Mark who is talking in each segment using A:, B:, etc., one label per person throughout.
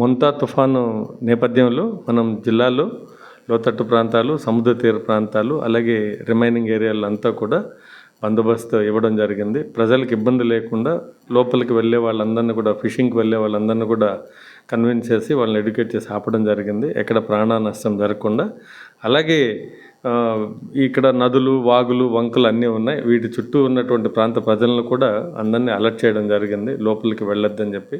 A: మొంతా తుఫాను నేపథ్యంలో మనం జిల్లాలో లోతట్టు ప్రాంతాలు సముద్ర తీర ప్రాంతాలు అలాగే రిమైనింగ్ ఏరియాలు అంతా కూడా బందోబస్తు ఇవ్వడం జరిగింది. ప్రజలకు ఇబ్బంది లేకుండా లోపలికి వెళ్ళే వాళ్ళందరినీ కూడా ఫిషింగ్కి వెళ్ళే వాళ్ళందరినీ కూడా కన్విన్స్ చేసి వాళ్ళని ఎడ్యుకేట్ చేసి ఆపడం జరిగింది. ఎక్కడ ప్రాణ నష్టం జరగకుండా. అలాగే ఇక్కడ నదులు వాగులు వంకలు అన్నీ ఉన్నాయి. వీటి చుట్టూ ఉన్నటువంటి ప్రాంత ప్రజలను కూడా అందరినీ అలర్ట్ చేయడం జరిగింది. లోపలికి వెళ్ళొద్దని చెప్పి.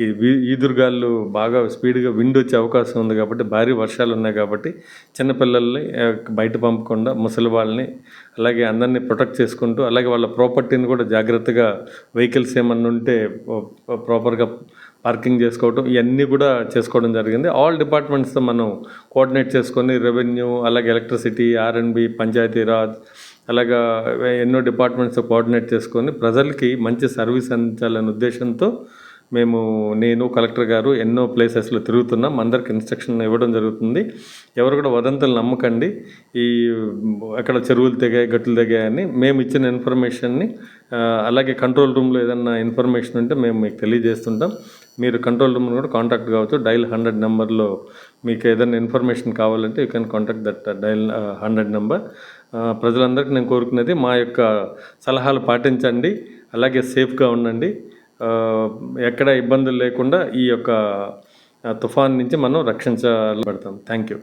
A: ఈ ఈదురుగాళ్ళు ఈదురుగాలు బాగా స్పీడ్గా విండ్ వచ్చే అవకాశం ఉంది కాబట్టి భారీ వర్షాలు ఉన్నాయి కాబట్టి చిన్నపిల్లల్ని బయట పంపకుండా ముసలి వాళ్ళని అలాగే అందరినీ ప్రొటెక్ట్ చేసుకుంటూ అలాగే వాళ్ళ ప్రాపర్టీని కూడా జాగ్రత్తగా వెహికల్స్ ఏమన్నా ఉంటే ప్రాపర్గా పార్కింగ్ చేసుకోవటం ఇవన్నీ కూడా చేసుకోవడం జరిగింది. ఆల్ డిపార్ట్మెంట్స్తో మనం కోఆర్డినేట్ చేసుకొని రెవెన్యూ అలాగే ఎలక్ట్రిసిటీ ఆర్ఎన్బి పంచాయతీరాజ్ అలాగా ఎన్నో డిపార్ట్మెంట్స్తో కోఆర్డినేట్ చేసుకొని ప్రజలకి మంచి సర్వీస్ అందించాలనే ఉద్దేశంతో మేము నేను కలెక్టర్ గారు ఎన్నో ప్లేసెస్లో తిరుగుతున్నాం. అందరికి ఇన్స్ట్రక్షన్ ఇవ్వడం జరుగుతుంది. ఎవరు కూడా వదంతులు నమ్మకండి. ఈ అక్కడ చెరువులు తెగాయి గట్టులు తెగాయని మేము ఇచ్చిన ఇన్ఫర్మేషన్ని అలాగే కంట్రోల్ రూమ్లో ఏదన్నా ఇన్ఫర్మేషన్ ఉంటే మేము మీకు తెలియజేస్తుంటాం. మీరు కంట్రోల్ రూమ్ కూడా కాంటాక్ట్ కావచ్చు. డైల్ హండ్రెడ్ నెంబర్లో మీకు ఏదైనా ఇన్ఫర్మేషన్ కావాలంటే you can contact that dial hundred number ప్రజలందరికీ నేను కోరుకునేది మా యొక్క సలహాలు పాటించండి. అలాగే సేఫ్గా ఉండండి. Uh, ఎక్కడ ఇబ్బందులు లేకుండా ఈ యొక్క uh, తుఫాన్ నుంచి మనం రక్షించబడతాం. Thank you